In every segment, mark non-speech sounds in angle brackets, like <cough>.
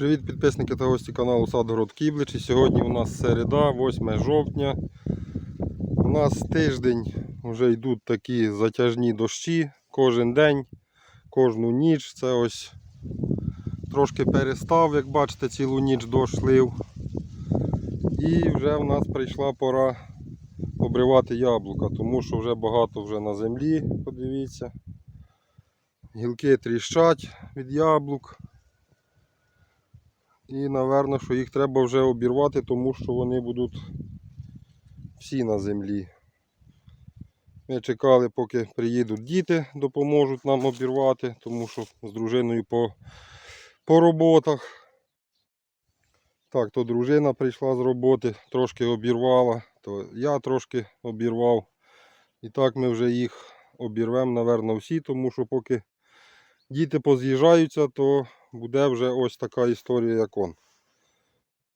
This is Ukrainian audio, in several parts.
Привіт підписники та гості каналу Садгород Кіблич. І Сьогодні у нас середа, 8 жовтня. У нас тиждень вже йдуть такі затяжні дощі кожен день, кожну ніч. Це ось трошки перестав, як бачите, цілу ніч дощ. І вже в нас прийшла пора обривати яблука, тому що вже багато вже на землі, подивіться. Гілки тріщать від яблук. І, напевно, що їх треба вже обірвати, тому що вони будуть всі на землі. Ми чекали, поки приїдуть діти, допоможуть нам обірвати, тому що з дружиною по, по роботах. Так, то дружина прийшла з роботи, трошки обірвала, то я трошки обірвав. І так ми вже їх обірвемо, напевно, всі, тому що поки діти поз'їжджаються, то буде вже ось така історія, як он.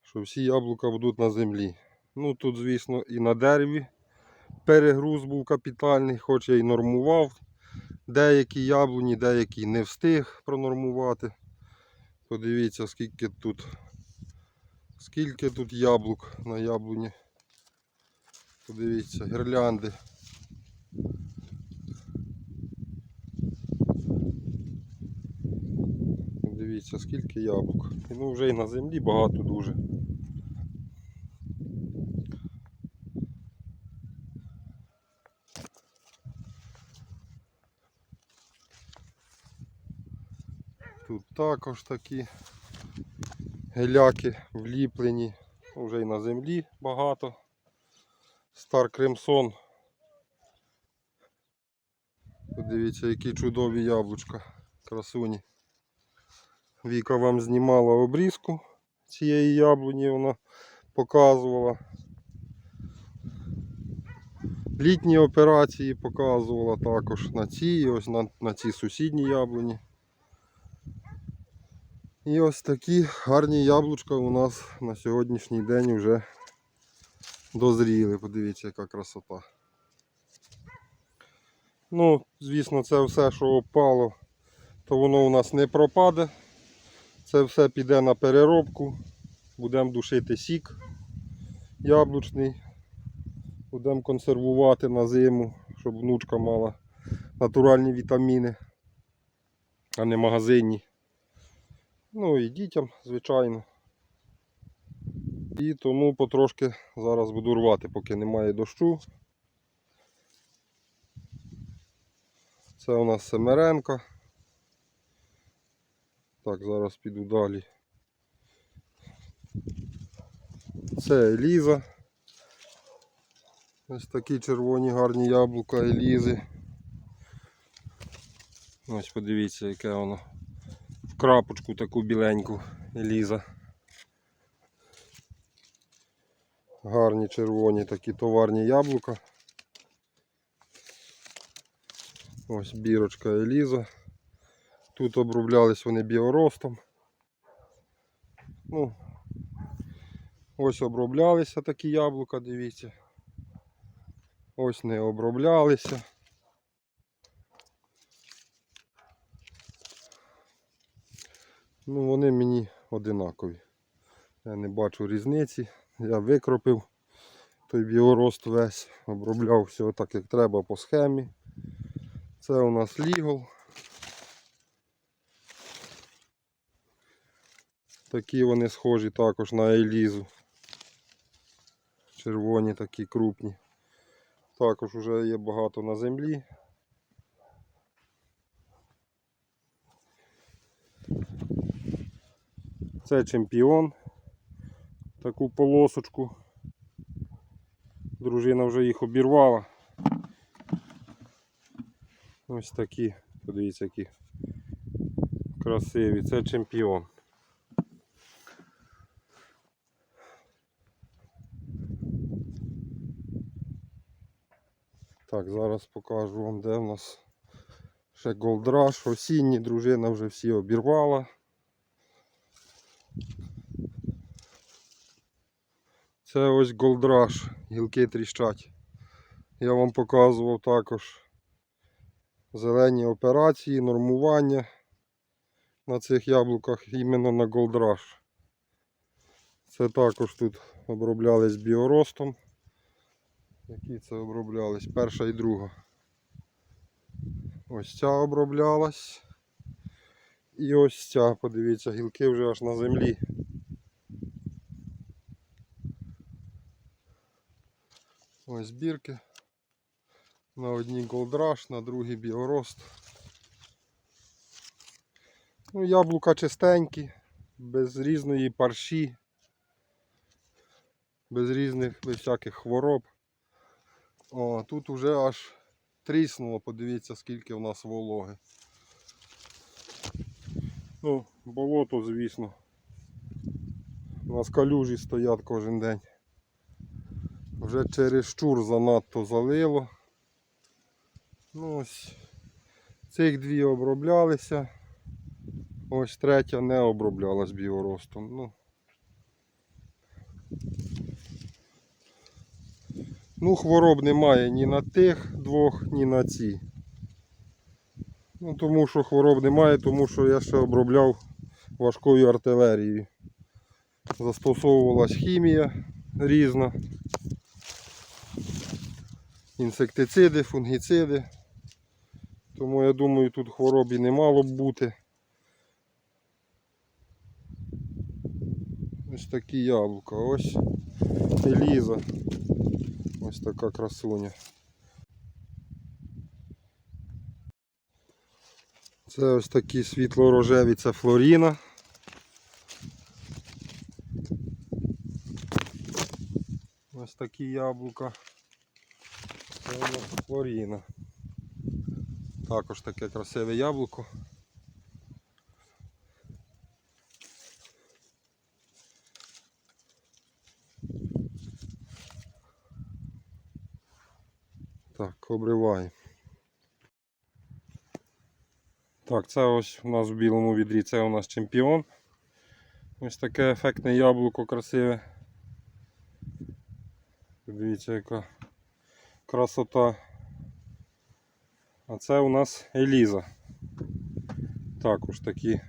Що всі яблука будуть на землі. Ну тут, звісно, і на дереві перегруз був капітальний, хоч я й нормував. Деякі яблуні, деякі не встиг пронормувати. Подивіться, скільки тут, скільки тут яблук на яблуні. Подивіться, гірлянди. Дивіться, скільки яблук. І, Ну вже і на землі багато дуже. Тут також такі геляки вліплені. Вже і на землі багато. Стар Кремсон. Подивіться, які чудові яблучка. Красуні. Віка вам знімала обрізку цієї яблуні, вона показувала. Літні операції показувала також на цій, ось на, на цій сусідній яблуні. І ось такі гарні яблучка у нас на сьогоднішній день вже дозріли. Подивіться, яка красота. Ну, звісно, це все, що опало, то воно у нас не пропаде. Це все піде на переробку. Будемо душити сік яблучний. Будемо консервувати на зиму, щоб внучка мала натуральні вітаміни, а не магазинні. Ну і дітям, звичайно. І тому потрошки зараз буду рвати, поки немає дощу. Це у нас Семеренка. Так, зараз піду далі. Це Еліза. Ось такі червоні гарні яблука Елізи. Ось подивіться, яке воно в крапочку таку біленьку Еліза. Гарні червоні такі товарні яблука. Ось бірочка Еліза. Тут оброблялись вони біоростом. Ну, ось оброблялися такі яблука, дивіться. Ось не оброблялися. Ну, вони мені одинакові. Я не бачу різниці. Я викропив той біорост весь, обробляв все так, як треба по схемі. Це у нас лігол. Такі вони схожі також на елізу. Червоні такі крупні. Також вже є багато на землі. Це чемпіон. Таку полосочку. Дружина вже їх обірвала. Ось такі, подивіться, які красиві. Це чемпіон. Так, зараз покажу вам, де в нас ще голдраш. Осінні дружина вже всі обірвала. Це ось голдраш, гілки тріщать. Я вам показував також зелені операції, нормування. на цих яблуках іменно на Rush. Це також тут оброблялись біоростом. Які це оброблялись? Перша і друга. Ось ця оброблялась. І ось ця, подивіться, гілки вже аж на землі. Ось бірки. На одній голдраш, на другій біорост. Ну, яблука чистенькі, без різної парші, без різних без всяких хвороб. О, тут уже аж тріснуло, подивіться, скільки в нас вологи. Ну, болото, звісно. У нас калюжі стоять кожен день. Вже через щур занадто залило. Ну ось цих дві оброблялися. Ось третя не оброблялась біоростом. Ну, ну хвороб немає ні на тих двох, ні на ці. Ну, тому що хвороб немає, тому що я ще обробляв важкою артилерією. Застосовувалась хімія різна. Інсектициди, фунгіциди. Тому я думаю, тут хвороб не мало б бути. Ось такі яблука. Ось Еліза. Ось така красуня. Це ось такі світло-рожеві, це Флоріна. Ось такі яблука. Це Флоріна. Також таке красиве яблуко. Так, обриваємо. Так, це ось у нас в білому відрі, це у нас чемпіон. Ось таке ефектне яблуко красиве. Дивіться, яка красота. А це у нас Еліза. Також такі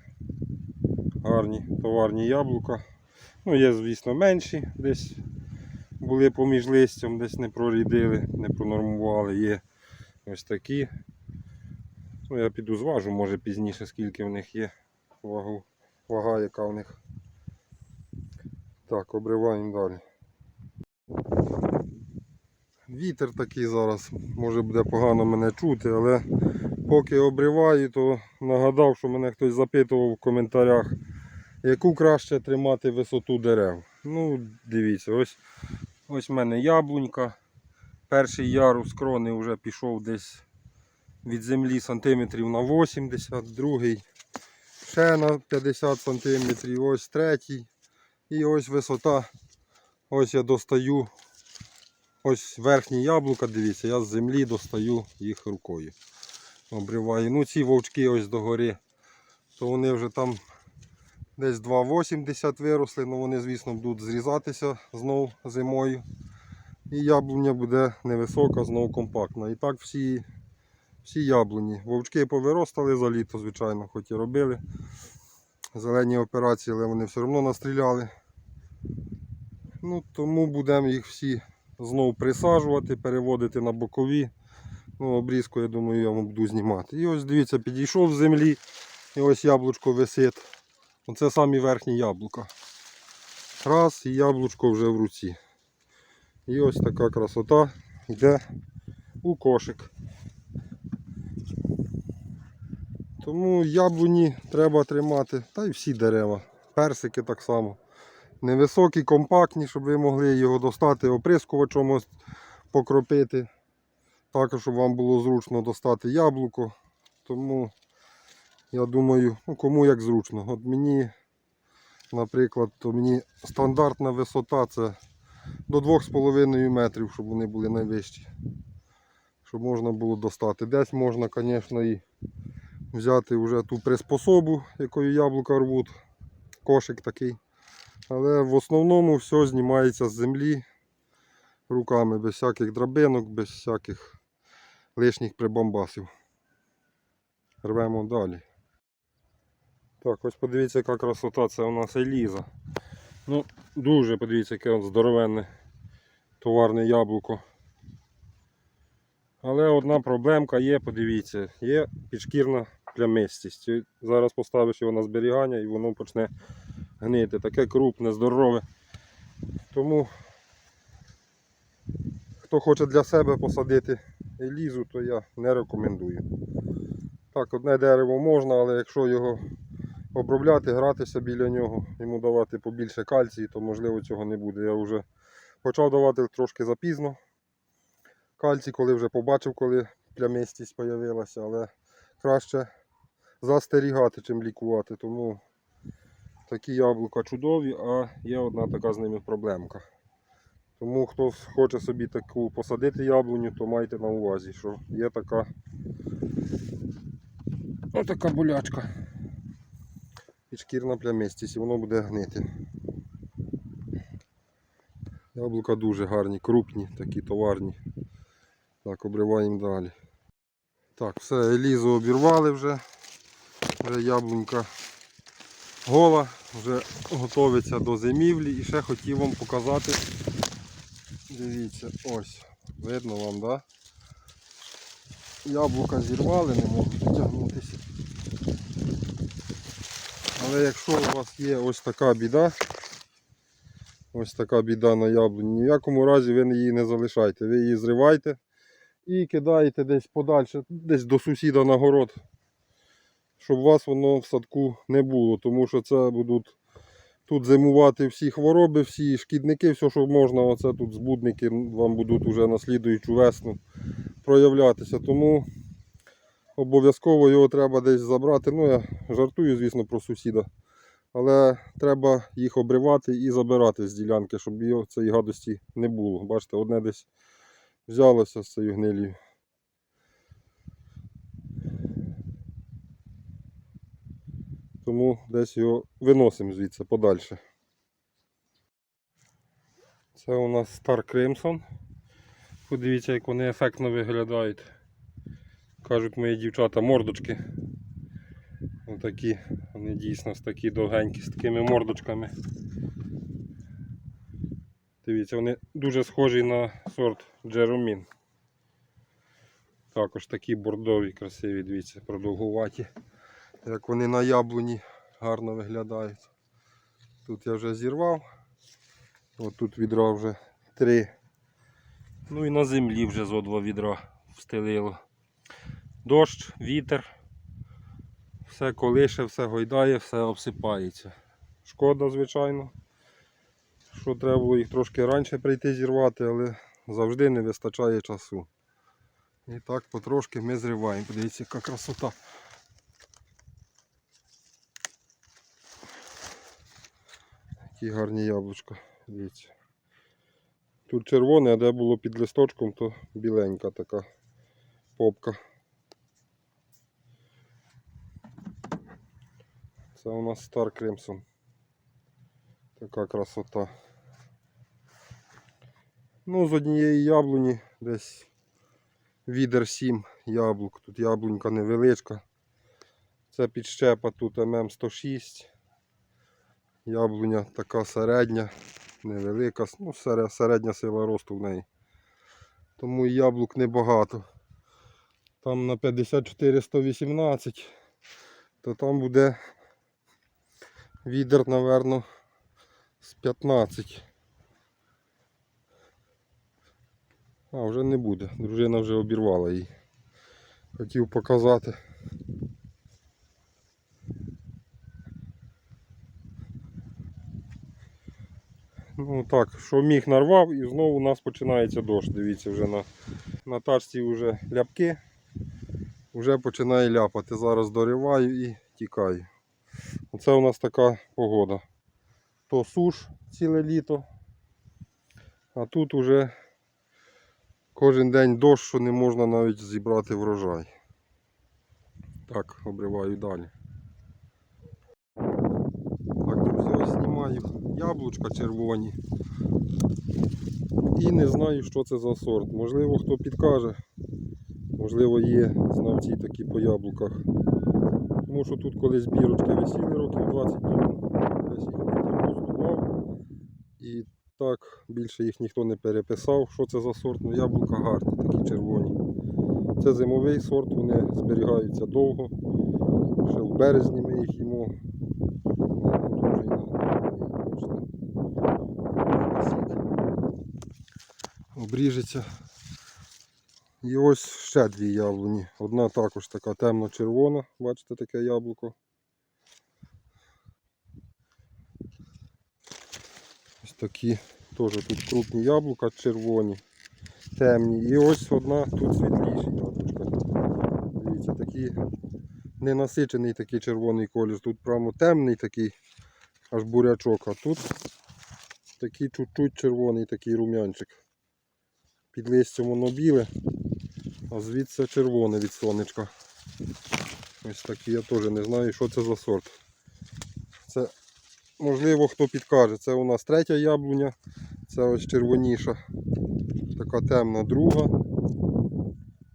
гарні товарні яблука. Ну, є, звісно, менші, десь були поміж листям, десь не прорідили, не пронормували. Є ось такі. Ну, я піду зважу, може пізніше, скільки в них є вагу, вага, яка в них. Так, обриваємо далі. Вітер такий зараз, може буде погано мене чути, але поки обриваю, то нагадав, що мене хтось запитував в коментарях, яку краще тримати висоту дерев. Ну, дивіться, ось ось в мене яблунька. Перший ярус крони вже пішов десь від землі сантиметрів на 80, другий ще на 50 сантиметрів, ось третій. І ось висота. Ось я достаю ось верхні яблука, дивіться, я з землі достаю їх рукою. Обриваю. Ну ці вовчки ось догори, то вони вже там десь 2,80 виросли, але вони, звісно, будуть зрізатися знов зимою. І яблуня буде невисока, знов компактна. І так всі всі яблуні. Вовчки повиростали за літо, звичайно, хоч і робили зелені операції, але вони все одно настріляли. Ну, Тому будемо їх всі знову присаджувати, переводити на бокові. Ну, Обрізку, я думаю, я вам буду знімати. І ось дивіться, підійшов з землі і ось яблучко висить. Оце самі верхні яблука. Раз, і яблучко вже в руці. І ось така красота йде у кошик. Тому яблуні треба тримати, та й всі дерева. Персики так само. Невисокі, компактні, щоб ви могли його достати оприскувачом покропити. Також, щоб вам було зручно достати яблуко. Тому я думаю, ну, кому як зручно. От мені, наприклад, то мені стандартна висота це до 2,5 метрів, щоб вони були найвищі. Щоб можна було достати. Десь можна, звісно, і взяти вже ту приспособу, якою яблука рвуть. Кошик такий. Але в основному все знімається з землі руками, без всяких драбинок, без всяких лишніх прибамбасів. Рвемо далі. Так, ось подивіться, яка красота, це у нас Еліза. Ну, дуже подивіться, яке здоровенне товарне яблуко. Але одна проблемка є, подивіться, є підшкірна плямистість. Зараз поставиш його на зберігання і воно почне гнити. Таке крупне, здорове. Тому хто хоче для себе посадити елізу, то я не рекомендую. Так, одне дерево можна, але якщо його обробляти, гратися біля нього, йому давати побільше кальцію, то можливо цього не буде. Я вже почав давати трошки запізно. Кальцій, коли вже побачив, коли плямистість з'явилася, але краще застерігати, чим лікувати. Тому такі яблука чудові, а є одна така з ними проблемка. Тому хто хоче собі таку посадити яблуню, то майте на увазі, що є така отака болячка. Підшкірна плямистість і воно буде гнити. Яблука дуже гарні, крупні, такі товарні. Так, обриваємо далі. Так, все, елізу обірвали вже. Вже яблунька гола, вже готовиться до зимівлі. І ще хотів вам показати. Дивіться, ось. Видно вам, да? Яблука зірвали, не можуть Але якщо у вас є ось така біда, ось така біда на яблуні, ні в якому разі ви її не залишайте. Ви її зривайте і кидаєте десь подальше, десь до сусіда на город, щоб у вас воно в садку не було, тому що це будуть тут зимувати всі хвороби, всі шкідники, все, що можна, оце тут збудники вам будуть уже на слідуючу весну проявлятися. Тому обов'язково його треба десь забрати. Ну, я жартую, звісно, про сусіда. Але треба їх обривати і забирати з ділянки, щоб його цієї гадості не було. Бачите, одне десь взялося з цією гнилью. Тому десь його виносимо звідси подальше. Це у нас Star Crimson. Подивіться, як вони ефектно виглядають. Кажуть мої дівчата мордочки. Отакі, вони дійсно такі довгенькі, з такими мордочками. Дивіться, вони дуже схожі на сорт Джеромін. Також такі бордові, красиві, дивіться, продовгуваті. Як вони на яблуні гарно виглядають. Тут я вже зірвав. От тут відра вже три. Ну і на землі вже зо два відра встелило. Дощ, вітер. Все колише, все гойдає, все обсипається. Шкода, звичайно. Що треба було їх трошки раніше прийти зірвати, але завжди не вистачає часу. І так потрошки ми зриваємо. Подивіться, яка красота. Такі гарні яблучка. Дивіться. Тут червоне, а де було під листочком, то біленька така попка. Це у нас Star Crimson. Така красота. Ну, з однієї яблуні десь відер 7 яблук. Тут яблунька невеличка. Це підщепа тут ММ106. Яблуня така середня, невелика, ну, середня сила росту в неї. Тому яблук небагато. Там на 54 118, то там буде відер, напевно, з 15. А, вже не буде. Дружина вже обірвала її. Хотів показати. Ну так, що міг нарвав і знову у нас починається дощ. Дивіться, вже на, на тачці вже ляпки. Вже починає ляпати. Зараз дориваю і тікаю. Оце у нас така погода. То суш ціле літо. А тут уже кожен день дощ, що не можна навіть зібрати врожай. Так, обриваю далі. Так, друзі, ось знімаю яблучка червоні. І не знаю, що це за сорт. Можливо, хто підкаже. Можливо, є знавці такі по яблуках. Тому що тут колись бірочки висіли років 20 тому. Десь їх вітер роздував. І так більше їх ніхто не переписав. Що це за сорт? Ну, яблука гарні, такі червоні. Це зимовий сорт, вони зберігаються довго. Ще в березні ми їх їмо. Обріжеться. І ось ще дві яблуні. Одна також така темно-червона, бачите таке яблуко. Ось такі теж тут крупні яблука червоні, темні. І ось одна тут світліші яблучка. Дивіться, такі ненасичений такий червоний колір. Тут прямо темний такий, аж бурячок, а тут такий чуть-чуть червоний такий рум'янчик. Під листям воно біле, а звідси червоне від сонечка. Ось такі я теж не знаю, що це за сорт. Це можливо хто підкаже. Це у нас третя яблуня, це ось червоніша, така темна друга.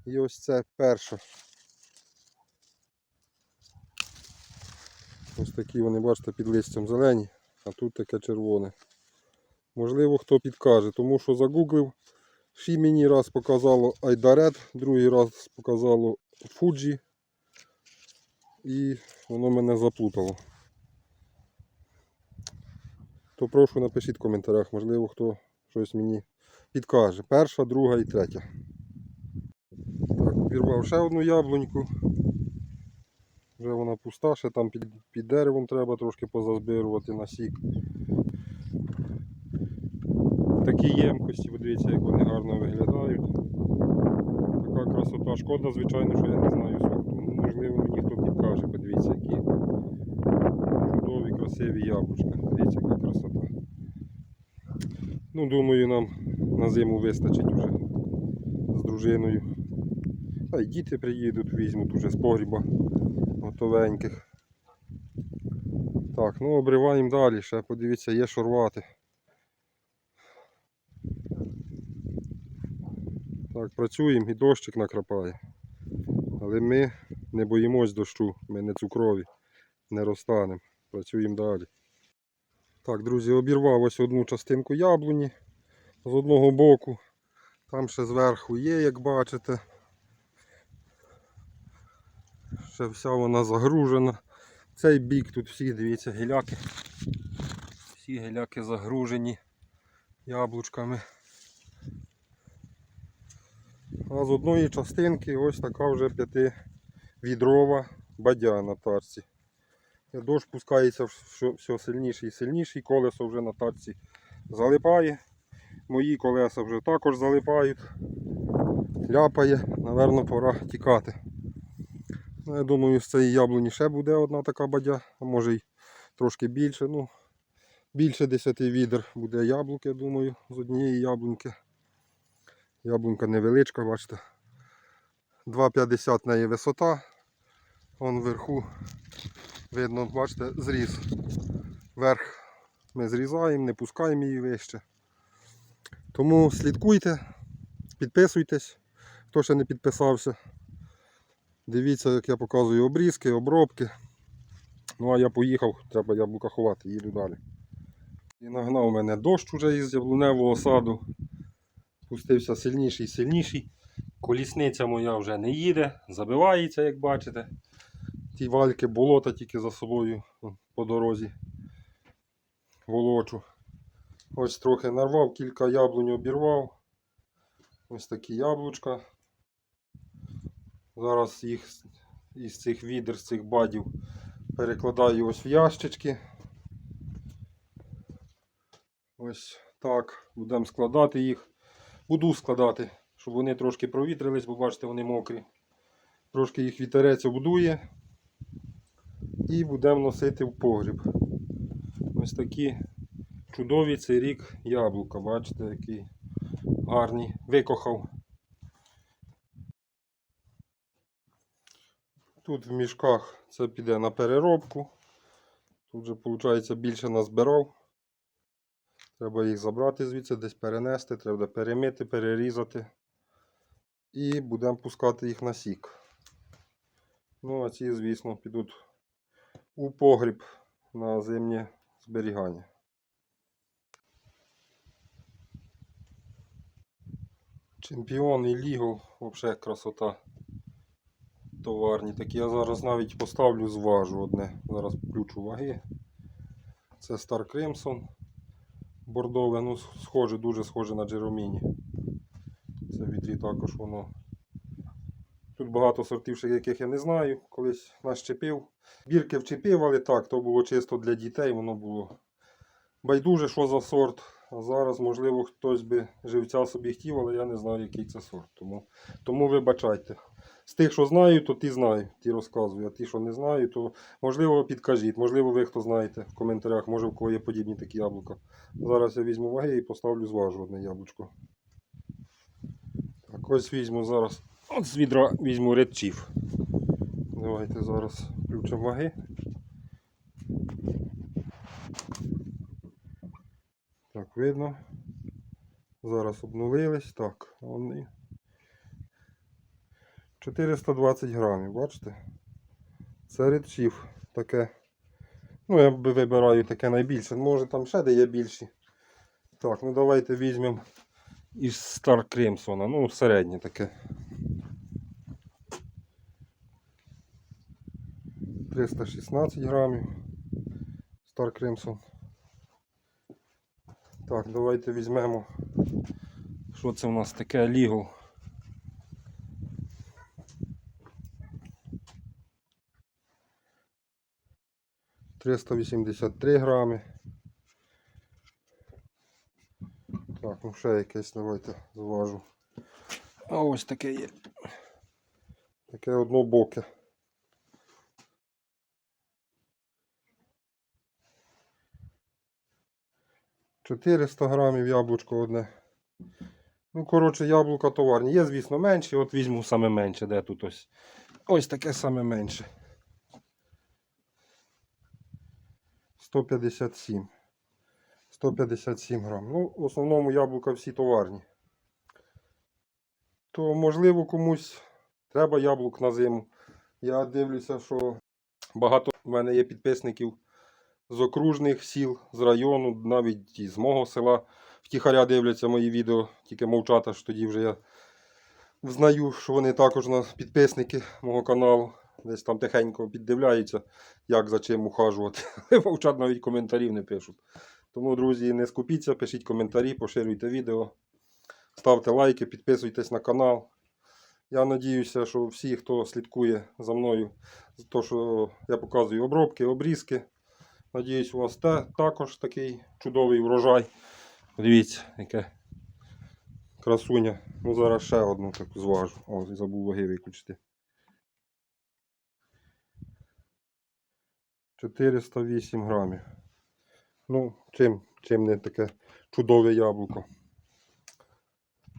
І ось це перша. Ось такі вони, бачите, під листям зелені, а тут таке червоне. Можливо, хто підкаже, тому що загуглив. Ші мені раз показало Айдарет, другий раз показало Fuji. І воно мене заплутало. То прошу напишіть в коментарях, можливо, хто щось мені підкаже. Перша, друга і третя. Так, обірвав ще одну яблуньку. Вже вона пуста, ще там під, під деревом треба трошки позазбирувати на сік. Такі ємкості, подивіться, як вони гарно виглядають. Така красота. Шкода, звичайно, що я не знаю сорту. Ну, Можливо, мені хто підкаже, подивіться, які чудові, красиві яблучка. Дивіться, яка красота. Ну, думаю, нам на зиму вистачить вже з дружиною. А й діти приїдуть, візьмуть уже з погріба готовеньких. Так, ну обриваємо далі, ще подивіться, є що рвати. Так, працюємо і дощик накрапає. Але ми не боїмось дощу, ми не цукрові, не розтанемо. Працюємо далі. Так, друзі, обірвав ось одну частинку яблуні з одного боку. Там ще зверху є, як бачите. Ще вся вона загружена. Цей бік тут всі, дивіться, гіляки. Всі гіляки загружені яблучками. А з одної частинки ось така вже п'ятивідрова бадя на тарці. Дощ пускається все, сильніший і сильніший, колесо вже на тарці залипає. Мої колеса вже також залипають. Ляпає, напевно, пора тікати. Ну, я думаю, з цієї яблуні ще буде одна така бадя, а може й трошки більше. Ну, більше 10 відер буде яблук, я думаю, з однієї яблуньки. Яблунька невеличка, бачите. 2,50 неї висота. Вон вверху видно, бачите, зріз. Верх ми зрізаємо, не пускаємо її вище. Тому слідкуйте, підписуйтесь, хто ще не підписався. Дивіться, як я показую обрізки, обробки. Ну а я поїхав, треба яблука ховати, їду далі. І нагнав мене дощ уже із яблуневого саду. Пустився сильніший сильніший. Колісниця моя вже не їде, забивається, як бачите. Ті вальки болота тільки за собою по дорозі волочу. Ось трохи нарвав, кілька яблунь обірвав. Ось такі яблучка. Зараз їх із цих відер, з цих бадів перекладаю ось в ящички. Ось так. Будемо складати їх. Буду складати, щоб вони трошки провітрились, бо бачите, вони мокрі. Трошки їх вітерець обдує. І будемо носити в погріб. Ось такі чудові цей рік яблука. Бачите, які гарні. Викохав. Тут в мішках це піде на переробку. Тут же, виходить, більше назбирав. Треба їх забрати звідси, десь перенести, треба перемити, перерізати. І будемо пускати їх на сік. Ну, а ці, звісно, підуть у погріб на зимнє зберігання. Чемпіон і лігл, взагалі красота. Товарні такі. Я зараз навіть поставлю зважу одне. Зараз включу ваги. Це Star Crimson. Бордове, ну схоже, дуже схоже на Джероміні. Це відрі також воно. Тут багато сортів, яких я не знаю. Колись нащепив. Бірки вчепив, але так, то було чисто для дітей, воно було байдуже, що за сорт. А зараз, можливо, хтось би живця собі хотів, але я не знаю, який це сорт. Тому, тому вибачайте. З тих, що знаю, то ті знаю, ті розказую. А ті, що не знаю, то можливо підкажіть. Можливо, ви хто знаєте в коментарях, може в кого є подібні такі яблука. Зараз я візьму ваги і поставлю зважу одне яблучко. Так, ось візьму зараз. От з відра візьму Chief. Давайте зараз включимо ваги. Так, видно. Зараз обнулились. Так, вони. 420 грамів, бачите? Це Red Таке. Ну, я вибираю таке найбільше. Може там ще де є більші. Так, ну давайте візьмемо із Star Crimson. Ну, середнє таке. 316 грамів. Star Crimson. Так, давайте візьмемо. Що це у нас таке Legal? Триста вісімдесят три грами. Так, ну ще якесь давайте зважу. А ось таке є. Таке однобоке. 400 грамів яблучко одне. Ну, коротше, яблука товарні. Є, звісно, менші. От візьму саме менше, де тут ось. Ось таке саме менше. 157. 157 грам. Ну, в основному яблука всі товарні. То, можливо, комусь треба яблук на зиму. Я дивлюся, що багато в мене є підписників з окружних сіл, з району, навіть і з мого села. Втіхаря дивляться мої відео, тільки мовчата, що тоді вже я знаю, що вони також на підписники мого каналу. Десь там тихенько піддивляються, як за чим ухажувати. <laughs> Але навіть коментарів не пишуть. Тому, друзі, не скупіться, пишіть коментарі, поширюйте відео, ставте лайки, підписуйтесь на канал. Я надіюся, що всі, хто слідкує за мною, за те, що я показую обробки, обрізки. Надіюсь, у вас та, також такий чудовий врожай. Дивіться, яке красуня. Ну, зараз ще одну таку зважу. О, забув ваги виключити. 408 грамів. Ну, чим, чим не таке чудове яблуко.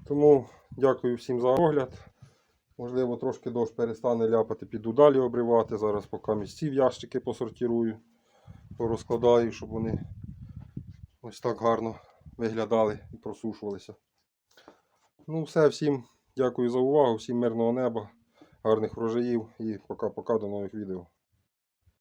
Тому дякую всім за огляд. Можливо, трошки дощ перестане ляпати, піду далі обривати. Зараз поки місці в ящики посортирую, порозкладаю, щоб вони ось так гарно виглядали і просушувалися. Ну, все, всім дякую за увагу, всім мирного неба, гарних врожаїв і пока-пока до нових відео.